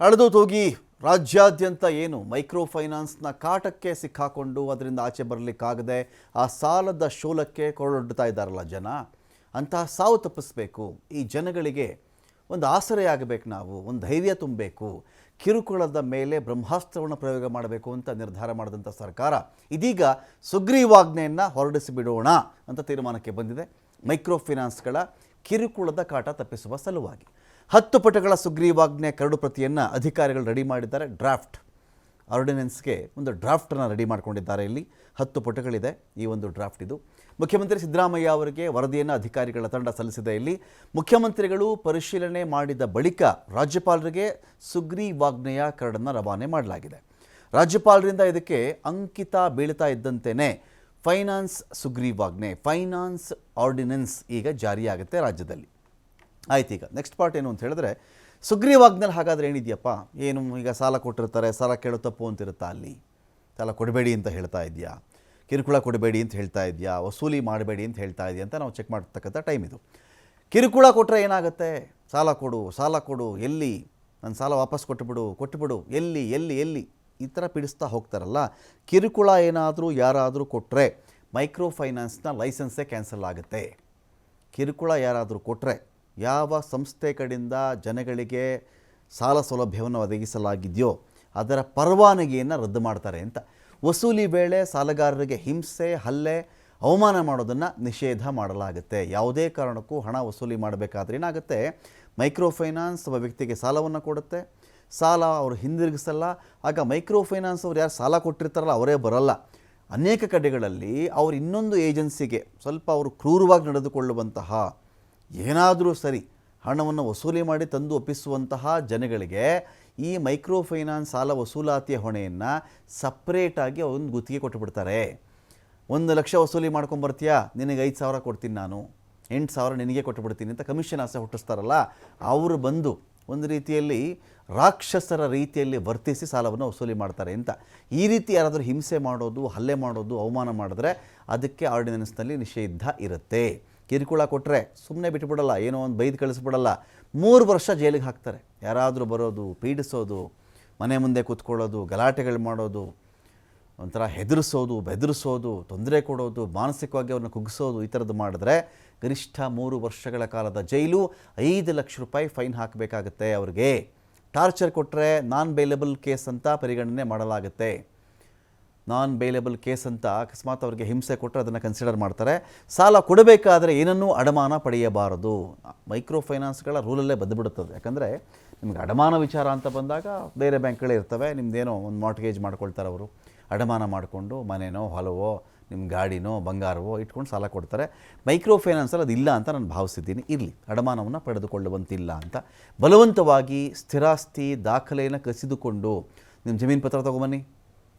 ಅಳೆದು ತೂಗಿ ರಾಜ್ಯಾದ್ಯಂತ ಏನು ಮೈಕ್ರೋ ಫೈನಾನ್ಸ್ನ ಕಾಟಕ್ಕೆ ಸಿಕ್ಕಾಕೊಂಡು ಅದರಿಂದ ಆಚೆ ಬರಲಿಕ್ಕಾಗದೆ ಆ ಸಾಲದ ಶೂಲಕ್ಕೆ ಕೊರಳೊಡ್ಡುತ್ತಾ ಇದ್ದಾರಲ್ಲ ಜನ. ಅಂತಹ ಸಾವು ತಪ್ಪಿಸ್ಬೇಕು. ಈ ಜನಗಳಿಗೆ ಒಂದು ಆಸರೆಯಾಗಬೇಕು ನಾವು, ಒಂದು ಧೈರ್ಯ ತುಂಬಬೇಕು. ಕಿರುಕುಳದ ಮೇಲೆ ಬ್ರಹ್ಮಾಸ್ತ್ರವನ್ನು ಪ್ರಯೋಗ ಮಾಡಬೇಕು ಅಂತ ನಿರ್ಧಾರ ಮಾಡಿದಂಥ ಸರ್ಕಾರ. ಇದೀಗ ಸುಗ್ರೀವಾಜ್ಞೆಯನ್ನು ಹೊರಡಿಸಿ ಬಿಡೋಣ ಅಂತ ತೀರ್ಮಾನಕ್ಕೆ ಬಂದಿದೆ. ಮೈಕ್ರೋ ಫೈನಾನ್ಸ್ಗಳ ಕಿರುಕುಳದ ಕಾಟ ತಪ್ಪಿಸುವ ಸಲುವಾಗಿ. ಹತ್ತು ಪುಟಗಳ ಸುಗ್ರೀವಾಜ್ಞೆ ಕರಡು ಪ್ರತಿಯನ್ನು ಅಧಿಕಾರಿಗಳು ರೆಡಿ ಮಾಡಿದ್ದಾರೆ. ಡ್ರಾಫ್ಟ್, ಆರ್ಡಿನೆನ್ಸ್ಗೆ ಒಂದು ಡ್ರಾಫ್ಟನ್ನು ರೆಡಿ ಮಾಡ್ಕೊಂಡಿದ್ದಾರೆ ಇಲ್ಲಿ. ಹತ್ತು ಪುಟಗಳಿದೆ ಈ ಒಂದು ಡ್ರಾಫ್ಟ್ ಇದು. ಮುಖ್ಯಮಂತ್ರಿ ಸಿದ್ದರಾಮಯ್ಯ ಅವರಿಗೆ ವರದಿಯನ್ನು ಅಧಿಕಾರಿಗಳ ತಂಡ ಸಲ್ಲಿಸಿದೆ ಇಲ್ಲಿ. ಮುಖ್ಯಮಂತ್ರಿಗಳು ಪರಿಶೀಲನೆ ಮಾಡಿದ ಬಳಿಕ ರಾಜ್ಯಪಾಲರಿಗೆ ಸುಗ್ರೀವಾಜ್ಞೆಯ ಕರಡನ್ನು ರವಾನೆ ಮಾಡಲಾಗಿದೆ. ರಾಜ್ಯಪಾಲರಿಂದ ಇದಕ್ಕೆ ಅಂಕಿತ ಬೀಳ್ತಾ ಇದ್ದಂತೆಯೇ ಫೈನಾನ್ಸ್ ಸುಗ್ರೀವಾಜ್ಞೆ, ಫೈನಾನ್ಸ್ ಆರ್ಡಿನೆನ್ಸ್ ಈಗ ಜಾರಿಯಾಗುತ್ತೆ ರಾಜ್ಯದಲ್ಲಿ. ಆಯ್ತು ಈಗ ನೆಕ್ಸ್ಟ್ ಪಾರ್ಟ್ ಏನು ಅಂತ ಹೇಳಿದ್ರೆ, ಸುಗ್ರೀವಾಜ್ಞೆಲಿ ಹಾಗಾದ್ರೆ ಏನಿದೆಯಪ್ಪ? ಏನು ಈಗ ಸಾಲ ಕೊಟ್ಟಿರ್ತಾರೆ, ಸಾಲ ಕೇಳೋ ತಪ್ಪು ಅಂತಿರುತ್ತಾ ಅಲ್ಲಿ? ಸಾಲ ಕೊಡಬೇಡಿ ಅಂತ ಹೇಳ್ತಾ ಇದೆಯಾ? ಕಿರುಕುಳ ಕೊಡಬೇಡಿ ಅಂತ ಹೇಳ್ತಾ ಇದೆಯಾ? ವಸೂಲಿ ಮಾಡಬೇಡಿ ಅಂತ ಹೇಳ್ತಾ ಇದೆಯಾ? ಅಂತ ನಾವು ಚೆಕ್ ಮಾಡ್ತಕ್ಕಂಥ ಟೈಮ್ ಇದು. ಕಿರುಕುಳ ಕೊಟ್ಟರೆ ಏನಾಗುತ್ತೆ? ಸಾಲ ಕೊಡು ಸಾಲ ಕೊಡು, ಎಲ್ಲಿ? ನನ್ನ ಸಾಲ ವಾಪಸ್ ಕೊಟ್ಟುಬಿಡು ಕೊಟ್ಟುಬಿಡು, ಎಲ್ಲಿ ಎಲ್ಲಿ ಎಲ್ಲಿ? ಈ ಥರ ಪೀಡಿಸ್ತಾ ಹೋಗ್ತಾರಲ್ಲ. ಕಿರುಕುಳ ಏನಾದರೂ ಯಾರಾದರೂ ಕೊಟ್ಟರೆ ಮೈಕ್ರೋ ಫೈನಾನ್ಸ್ನ ಲೈಸೆನ್ಸೇ ಕ್ಯಾನ್ಸಲ್ ಆಗುತ್ತೆ. ಕಿರುಕುಳ ಯಾರಾದರೂ ಕೊಟ್ಟರೆ ಯಾವ ಸಂಸ್ಥೆ ಕಡೆಯಿಂದ ಜನಗಳಿಗೆ ಸಾಲ ಸೌಲಭ್ಯವನ್ನು ಒದಗಿಸಲಾಗಿದೆಯೋ ಅದರ ಪರವಾನಗಿಯನ್ನು ರದ್ದು ಮಾಡ್ತಾರೆ ಅಂತ. ವಸೂಲಿ ವೇಳೆ ಸಾಲಗಾರರಿಗೆ ಹಿಂಸೆ, ಹಲ್ಲೆ, ಅವಮಾನ ಮಾಡೋದನ್ನು ನಿಷೇಧ ಮಾಡಲಾಗುತ್ತೆ. ಯಾವುದೇ ಕಾರಣಕ್ಕೂ ಹಣ ವಸೂಲಿ ಮಾಡಬೇಕಾದ್ರೆ ಏನಾಗುತ್ತೆ? ಮೈಕ್ರೋ ಫೈನಾನ್ಸ್ ಒಬ್ಬ ವ್ಯಕ್ತಿಗೆ ಸಾಲವನ್ನು ಕೊಡುತ್ತೆ. ಸಾಲ ಅವರು ಹಿಂದಿರುಗಿಸಲ್ಲ. ಆಗ ಮೈಕ್ರೋ ಫೈನಾನ್ಸ್ ಅವ್ರು ಯಾರು ಸಾಲ ಕೊಟ್ಟಿರ್ತಾರಲ್ಲ, ಅವರೇ ಬರಲ್ಲ. ಅನೇಕ ಕಡೆಗಳಲ್ಲಿ ಅವರು ಇನ್ನೊಂದು ಏಜೆನ್ಸಿಗೆ ಸ್ವಲ್ಪ ಅವರು ಕ್ರೂರವಾಗಿ ನಡೆದುಕೊಳ್ಳುವಂತಹ ಏನಾದರೂ ಸರಿ ಹಣವನ್ನು ವಸೂಲಿ ಮಾಡಿ ತಂದು ಒಪ್ಪಿಸುವಂತಹ ಜನಗಳಿಗೆ ಈ ಮೈಕ್ರೋ ಫೈನಾನ್ಸ್ ಸಾಲ ವಸೂಲಾತಿಯ ಹೊಣೆಯನ್ನು ಸಪ್ರೇಟಾಗಿ ಒಂದು ಗುತ್ತಿಗೆ ಕೊಟ್ಟುಬಿಡ್ತಾರೆ. ಒಂದು ಲಕ್ಷ ವಸೂಲಿ ಮಾಡ್ಕೊಂಬರ್ತೀಯಾ ನಿನಗೆ ಐದು ಸಾವಿರ ಕೊಡ್ತೀನಿ ನಾನು. ಎಂಟು ಸಾವಿರ ನಿನಗೆ ಕೊಟ್ಟುಬಿಡ್ತೀನಿ ಅಂತ ಕಮಿಷನ್ ಆಸೆ ಹುಟ್ಟಿಸ್ತಾರಲ್ಲ, ಅವರು ಬಂದು ಒಂದು ರೀತಿಯಲ್ಲಿ ರಾಕ್ಷಸರ ರೀತಿಯಲ್ಲಿ ವರ್ತಿಸಿ ಸಾಲವನ್ನು ವಸೂಲಿ ಮಾಡ್ತಾರೆ ಅಂತ. ಈ ರೀತಿ ಯಾರಾದರೂ ಹಿಂಸೆ ಮಾಡೋದು, ಹಲ್ಲೆ ಮಾಡೋದು, ಅವಮಾನ ಮಾಡಿದ್ರೆ ಅದಕ್ಕೆ ಆರ್ಡಿನೆನ್ಸ್ನಲ್ಲಿ ನಿಷೇಧ ಇರುತ್ತೆ. ಕಿರುಕುಳ ಕೊಟ್ಟರೆ ಸುಮ್ಮನೆ ಬಿಟ್ಬಿಡಲ್ಲ, ಏನೋ ಒಂದು ಬೈದು ಕಳಿಸ್ಬಿಡಲ್ಲ. ಮೂರು ವರ್ಷ ಜೈಲಿಗೆ ಹಾಕ್ತಾರೆ. ಯಾರಾದರೂ ಬರೋದು, ಪೀಡಿಸೋದು, ಮನೆ ಮುಂದೆ ಕೂತ್ಕೊಳ್ಳೋದು, ಗಲಾಟೆಗಳು ಮಾಡೋದು, ಒಂಥರ ಹೆದರಿಸೋದು, ಬೆದರಿಸೋದು, ತೊಂದರೆ ಕೊಡೋದು, ಮಾನಸಿಕವಾಗಿ ಅವ್ರನ್ನ ಕುಗ್ಗಿಸೋದು ಈ ಥರದ್ದು ಮಾಡಿದ್ರೆ ಗರಿಷ್ಠ ಮೂರು ವರ್ಷಗಳ ಕಾಲದ ಜೈಲು ಐದು ಲಕ್ಷ ರೂಪಾಯಿ ಫೈನ್ ಹಾಕಬೇಕಾಗುತ್ತೆ. ಅವ್ರಿಗೆ ಟಾರ್ಚರ್ ಕೊಟ್ಟರೆ ನಾನ್ ಬೇಲೆಬಲ್ ಕೇಸ್ ಅಂತ ಪರಿಗಣನೆ ಮಾಡಲಾಗುತ್ತೆ. ನಾನ್ ಬೇಲೇಬಲ್ ಕೇಸ್ ಅಂತ ಅಕಸ್ಮಾತ್ ಅವರಿಗೆ ಹಿಂಸೆ ಕೊಟ್ಟರೆ ಅದನ್ನು ಕನ್ಸಿಡರ್ ಮಾಡ್ತಾರೆ. ಸಾಲ ಕೊಡಬೇಕಾದ್ರೆ ಏನನ್ನೂ ಅಡಮಾನ ಪಡೆಯಬಾರದು. ಮೈಕ್ರೋ ಫೈನಾನ್ಸ್ಗಳ ರೂಲಲ್ಲೇ ಬಂದುಬಿಡುತ್ತದೆ. ಯಾಕಂದರೆ ನಿಮ್ಗೆ ಅಡಮಾನ ವಿಚಾರ ಅಂತ ಬಂದಾಗ ಬೇರೆ ಬ್ಯಾಂಕ್ಗಳೇ ಇರ್ತವೆ. ನಿಮ್ಮದೇನೋ ಒಂದು ಮಾರ್ಟ್ಗೇಜ್ ಮಾಡ್ಕೊಳ್ತಾರೆ ಅವರು. ಅಡಮಾನ ಮಾಡಿಕೊಂಡು ಮನೆನೋ, ಹೊಲವೋ ನಿಮ್ಮ ಗಾಡಿನೋ, ಬಂಗಾರವೋ ಇಟ್ಕೊಂಡು ಸಾಲ ಕೊಡ್ತಾರೆ. ಮೈಕ್ರೋ ಫೈನಾನ್ಸಲ್ಲಿ ಅದಿಲ್ಲ ಅಂತ ನಾನು ಭಾವಿಸಿದ್ದೀನಿ. ಇರಲಿ, ಅಡಮಾನವನ್ನು ಪಡೆದುಕೊಳ್ಳುವಂತಿಲ್ಲ ಅಂತ. ಬಲವಂತವಾಗಿ ಸ್ಥಿರಾಸ್ತಿ ದಾಖಲೆಯನ್ನು ಕಸಿದುಕೊಂಡು ನಿಮ್ಮ ಜಮೀನು ಪತ್ರ ತೊಗೊಂಬನ್ನಿ.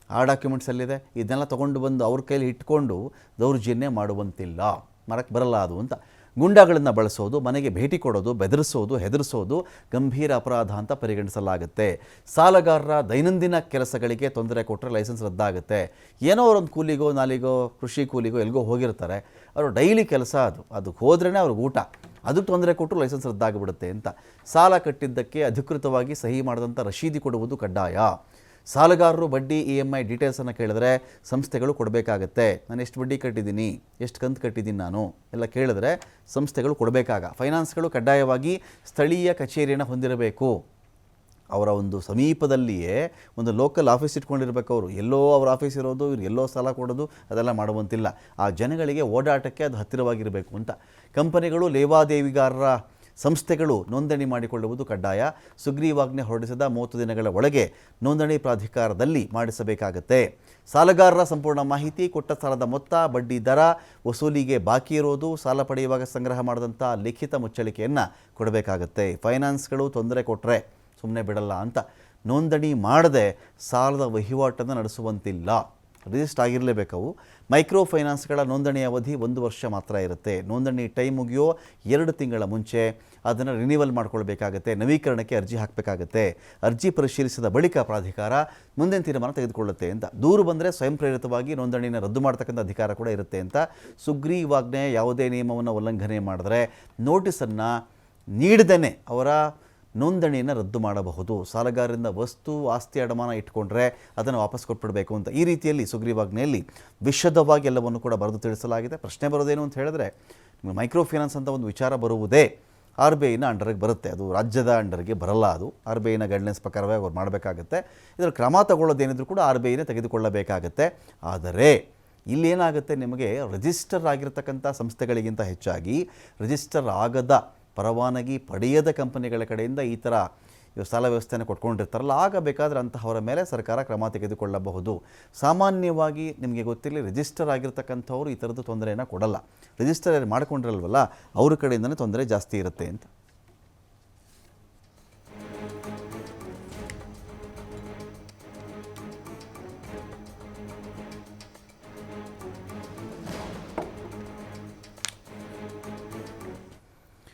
ಆ ಡಾಕ್ಯುಮೆಂಟ್ಸ್ ಅಲ್ಲಿದೆ. ಇದನ್ನೆಲ್ಲ ತೊಗೊಂಡು ಬಂದು ಅವ್ರ ಕೈಲಿ ಇಟ್ಕೊಂಡು ದೌರ್ಜನ್ಯ ಮಾಡುವಂತಿಲ್ಲ. ಮರಕ್ಕೆ ಬರಲ್ಲ ಅದು ಅಂತ. ಗುಂಡಾಗಳನ್ನು ಬಳಸೋದು, ಮನೆಗೆ ಭೇಟಿ ಕೊಡೋದು, ಬೆದರಿಸೋದು, ಹೆದರಿಸೋದು ಗಂಭೀರ ಅಪರಾಧ ಅಂತ ಪರಿಗಣಿಸಲಾಗುತ್ತೆ. ಸಾಲಗಾರರ ದೈನಂದಿನ ಕೆಲಸಗಳಿಗೆ ತೊಂದರೆ ಕೊಟ್ಟರೆ ಲೈಸೆನ್ಸ್ ರದ್ದಾಗುತ್ತೆ. ಏನೋ ಅವರೊಂದು ಕೂಲಿಗೋ, ನಾಲಿಗೋ, ಕೃಷಿ ಕೂಲಿಗೋ ಎಲ್ಲಿಗೋ ಹೋಗಿರ್ತಾರೆ. ಅವರು ಡೈಲಿ ಕೆಲಸ ಅದು. ಅದಕ್ಕೆ ಹೋದ್ರೇ ಅವ್ರಿಗೆ ಊಟ. ಅದಕ್ಕೆ ತೊಂದರೆ ಕೊಟ್ಟರು ಲೈಸೆನ್ಸ್ ರದ್ದಾಗಿಬಿಡುತ್ತೆ ಅಂತ. ಸಾಲ ಕಟ್ಟಿದ್ದಕ್ಕೆ ಅಧಿಕೃತವಾಗಿ ಸಹಿ ಮಾಡಿದಂಥ ರಶೀದಿ ಕೊಡುವುದು ಕಡ್ಡಾಯ. ಸಾಲಗಾರರು ಬಡ್ಡಿ ಇ ಎಂ ಐ ಡೀಟೇಲ್ಸನ್ನು ಕೇಳಿದ್ರೆ ಸಂಸ್ಥೆಗಳು ಕೊಡಬೇಕಾಗತ್ತೆ. ನಾನು ಎಷ್ಟು ಬಡ್ಡಿ ಕಟ್ಟಿದ್ದೀನಿ? ಎಷ್ಟು ಕಂತು ಕಟ್ಟಿದ್ದೀನಿ ನಾನು? ಎಲ್ಲ ಕೇಳಿದ್ರೆ ಸಂಸ್ಥೆಗಳು ಕೊಡಬೇಕಾಗ. ಫೈನಾನ್ಸ್ಗಳು ಕಡ್ಡಾಯವಾಗಿ ಸ್ಥಳೀಯ ಕಚೇರಿಯನ್ನು ಹೊಂದಿರಬೇಕು. ಅವರ ಒಂದು ಸಮೀಪದಲ್ಲಿಯೇ ಒಂದು ಲೋಕಲ್ ಆಫೀಸ್ ಇಟ್ಕೊಂಡಿರ್ಬೇಕು ಅವರು. ಎಲ್ಲೋ ಅವ್ರ ಆಫೀಸ್ ಇರೋದು, ಇವ್ರು ಎಲ್ಲೋ ಸಾಲ ಕೊಡೋದು, ಅದೆಲ್ಲ ಮಾಡುವಂತಿಲ್ಲ. ಆ ಜನಗಳಿಗೆ ಓಡಾಟಕ್ಕೆ ಅದು ಹತ್ತಿರವಾಗಿರಬೇಕು ಅಂತ. ಕಂಪನಿಗಳು ಲೇವಾದೇವಿಗಾರರ ಸಂಸ್ಥೆಗಳು ನೋಂದಣಿ ಮಾಡಿಕೊಳ್ಳುವುದು ಕಡ್ಡಾಯ. ಸುಗ್ರೀವಾಜ್ಞೆ ಹೊರಡಿಸಿದ ಮೂವತ್ತು ದಿನಗಳ ಒಳಗೆ ನೋಂದಣಿ ಪ್ರಾಧಿಕಾರದಲ್ಲಿ ಮಾಡಿಸಬೇಕಾಗತ್ತೆ. ಸಾಲಗಾರರ ಸಂಪೂರ್ಣ ಮಾಹಿತಿ, ಕೊಟ್ಟ ಸಾಲದ ಮೊತ್ತ, ಬಡ್ಡಿ ದರ, ವಸೂಲಿಗೆ ಬಾಕಿ ಇರೋದು, ಸಾಲ ಪಡೆಯುವಾಗ ಸಂಗ್ರಹ ಮಾಡಿದಂಥ ಲಿಖಿತ ಮುಚ್ಚಳಿಕೆಯನ್ನು ಕೊಡಬೇಕಾಗತ್ತೆ. ಫೈನಾನ್ಸ್ಗಳು ತೊಂದರೆ ಕೊಟ್ಟರೆ ಸುಮ್ಮನೆ ಬಿಡಲ್ಲ ಅಂತ. ನೋಂದಣಿ ಮಾಡದೆ ಸಾಲದ ವಹಿವಾಟನ್ನು ನಡೆಸುವಂತಿಲ್ಲ. ರಿಜಿಸ್ಟ್ ಆಗಿರಲೇಬೇಕವು ಮೈಕ್ರೋ ಫೈನಾನ್ಸ್ಗಳ ನೋಂದಣಿ ಅವಧಿ ಒಂದು ವರ್ಷ ಮಾತ್ರ ಇರುತ್ತೆ. ನೋಂದಣಿ ಟೈಮ್ ಮುಗಿಯೋ ಎರಡು ತಿಂಗಳ ಮುಂಚೆ ಅದನ್ನು ರಿನಿವಲ್ ಮಾಡ್ಕೊಳ್ಬೇಕಾಗತ್ತೆ. ನವೀಕರಣಕ್ಕೆ ಅರ್ಜಿ ಹಾಕಬೇಕಾಗತ್ತೆ. ಅರ್ಜಿ ಪರಿಶೀಲಿಸಿದ ಬಳಿಕ ಪ್ರಾಧಿಕಾರ ಮುಂದಿನ ತೀರ್ಮಾನ ತೆಗೆದುಕೊಳ್ಳುತ್ತೆ ಅಂತ. ದೂರು ಬಂದರೆ ಸ್ವಯಂ ಪ್ರೇರಿತವಾಗಿ ನೋಂದಣಿನ ರದ್ದು ಮಾಡ್ತಕ್ಕಂಥ ಅಧಿಕಾರ ಕೂಡ ಇರುತ್ತೆ ಅಂತ. ಸುಗ್ರೀವಾಜ್ಞೆ ಯಾವುದೇ ನಿಯಮವನ್ನು ಉಲ್ಲಂಘನೆ ಮಾಡಿದ್ರೆ ನೋಟಿಸನ್ನು ನೀಡದೇ ಅವರ ನೋಂದಣಿಯನ್ನು ರದ್ದು ಮಾಡಬಹುದು. ಸಾಲಗಾರರಿಂದ ವಸ್ತು, ಆಸ್ತಿ ಅಡಮಾನ ಇಟ್ಕೊಂಡ್ರೆ ಅದನ್ನು ವಾಪಸ್ ಕೊಟ್ಬಿಡಬೇಕು ಅಂತ ಈ ರೀತಿಯಲ್ಲಿ ಸುಗ್ರೀವಾಜ್ಞೆಯಲ್ಲಿ ವಿಶದವಾಗಿ ಎಲ್ಲವನ್ನು ಕೂಡ ಬರೆದು ತಿಳಿಸಲಾಗಿದೆ. ಪ್ರಶ್ನೆ ಬರೋದೇನು ಅಂತ ಹೇಳಿದ್ರೆ, ನಿಮಗೆ ಮೈಕ್ರೋ ಫೈನಾನ್ಸ್ ಅಂತ ಒಂದು ವಿಚಾರ ಬರುವುದೇ ಆರ್ ಬಿ ಐನ ಅಂಡರ್ಗೆ ಬರುತ್ತೆ. ಅದು ರಾಜ್ಯದ ಅಂಡರ್ಗೆ ಬರಲ್ಲ ಅದು. ಆರ್ ಬಿ ಐನ ಗೈಡ್ಲೈನ್ಸ್ ಪ್ರಕಾರವೇ ಅವ್ರು ಮಾಡಬೇಕಾಗುತ್ತೆ. ಇದರ ಕ್ರಮ ತಗೊಳ್ಳೋದೇನಿದ್ರು ಕೂಡ ಆರ್ ಬಿ ಐನೇ ತೆಗೆದುಕೊಳ್ಳಬೇಕಾಗತ್ತೆ. ಆದರೆ ಇಲ್ಲೇನಾಗುತ್ತೆ ನಿಮಗೆ ರಿಜಿಸ್ಟರ್ ಆಗಿರತಕ್ಕಂಥ ಸಂಸ್ಥೆಗಳಿಗಿಂತ ಹೆಚ್ಚಾಗಿ ರಿಜಿಸ್ಟರ್ ಆಗದ ಪರವಾನಗಿ ಪಡೆಯದ ಕಂಪನಿಗಳ ಕಡೆಯಿಂದ ಈ ಥರ ಇವು ಸಾಲ ವ್ಯವಸ್ಥೆಯನ್ನು ಕೊಟ್ಕೊಂಡಿರ್ತಾರಲ್ಲ, ಆಗ ಬೇಕಾದರೆ ಅಂತಹವರ ಮೇಲೆ ಸರ್ಕಾರ ಕ್ರಮ ತೆಗೆದುಕೊಳ್ಳಬಹುದು. ಸಾಮಾನ್ಯವಾಗಿ ನಿಮಗೆ ಗೊತ್ತಿರಲಿ, ರಿಜಿಸ್ಟರ್ ಆಗಿರ್ತಕ್ಕಂಥವ್ರು ಈ ಥರದ್ದು ತೊಂದರೆಯನ್ನು ಕೊಡಲ್ಲ. ರಿಜಿಸ್ಟರ್ ಮಾಡ್ಕೊಂಡಿರಲ್ವಲ್ಲ, ಅವ್ರ ಕಡೆಯಿಂದನೇ ತೊಂದರೆ ಜಾಸ್ತಿ ಇರುತ್ತೆ ಅಂತ.